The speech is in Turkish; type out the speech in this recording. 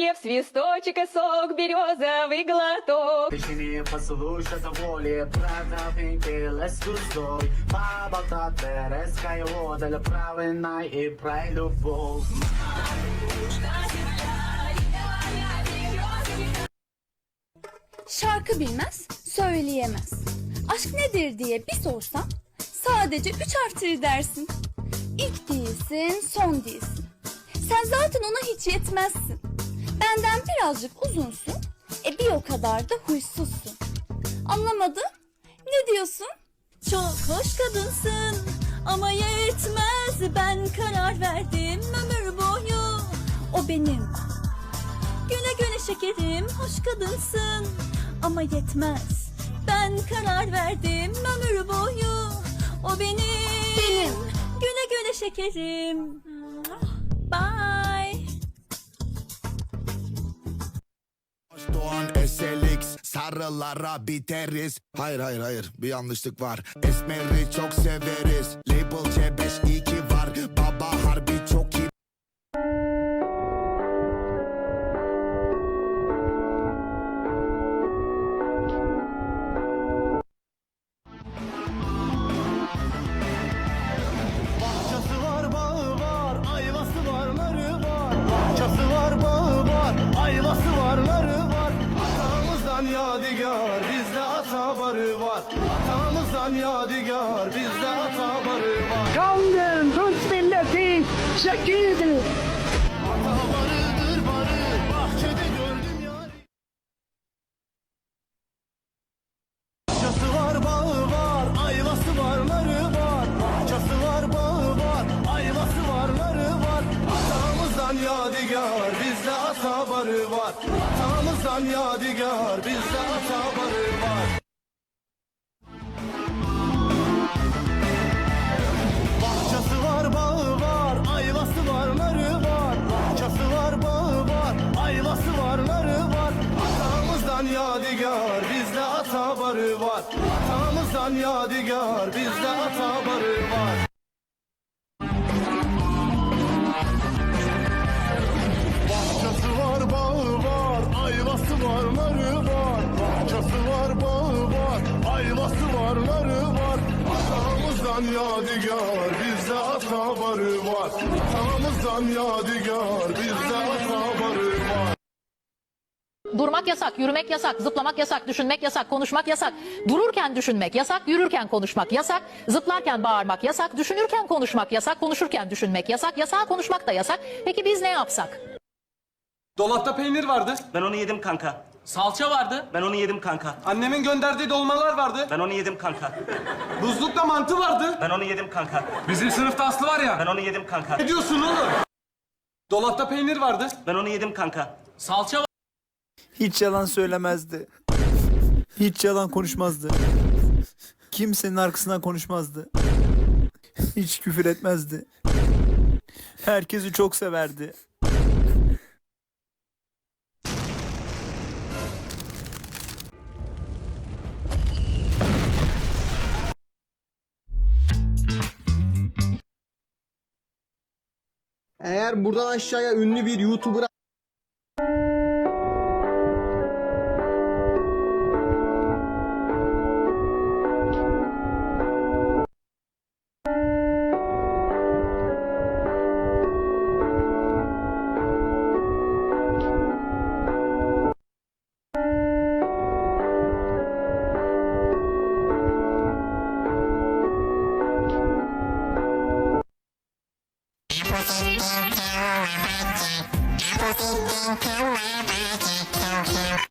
в свисточек и сок, березовый глоток. Peşini послушай за воли Правда, let's do стой Поболтать Тереская вода Для правильной и про любовь Şarkı bilmez, söyleyemez. Aşk nedir diye bir sorsam sadece üç harftir dersin. İlk değilsin, son değilsin. Sen zaten ona hiç yetmezsin. Benden birazcık uzunsun, e bir o kadar da huysuzsun. Anlamadım. Ne diyorsun? Çok hoş kadınsın ama yetmez. Ben karar verdim ömür boyu. O benim. Güle güle şekerim hoş kadınsın ama yetmez. Ben karar verdim ömür boyu. O benim. Benim. Güle güle şekerim. SLX sarılara biteriz. Hayır hayır hayır bir yanlışlık var. Esmeri çok severiz. Label C5 iyi ki var. Baba harbi Atamızdan yadigar, bizde ata barı var. Kandır Rus milleti şekildir. Ata barıdır barı, bahçede gördüm yar. Bahçesi var, bağı var, ayvası var, narı var. Bahçesi var, bağı var, ayvası var, narı var. Atamızdan yadigar, bizde ata barı var. Atamızdan yadigar, bizde ata barı var. Atamızdan yadigar, bizde ata barı var. Bahçesi var, bağı var, ayvası var, narı var. Bahçesi var, bağı var, ayvası var, narı var. Atamızdan yadigar, bizde ata barı var. Atamızdan yadigar, bizde ata barı var. Durmak yasak, yürümek yasak, zıplamak yasak, düşünmek yasak, konuşmak yasak. Dururken düşünmek yasak, yürürken konuşmak yasak, zıplarken bağırmak yasak, düşünürken konuşmak yasak, konuşurken düşünmek yasak, yasağa konuşmak da yasak. Peki biz ne yapsak? Dolapta peynir vardı. Ben onu yedim kanka. Salça vardı. Ben onu yedim kanka. Annemin gönderdiği dolmalar vardı. Ben onu yedim kanka. Buzlukta mantı vardı. Ben onu yedim kanka. Bizim sınıfta Aslı var Ben ya. onu yedim kanka. Ne diyorsun oğlum? Dolapta peynir vardı. Ben onu yedim kanka. Salça var. Hiç yalan söylemezdi. Hiç yalan konuşmazdı. Kimsenin arkasından konuşmazdı. Hiç küfür etmezdi. Herkesi çok severdi. Eğer buradan aşağıya ünlü bir YouTuber Everything can kill my body, everything can kill my body, kill him.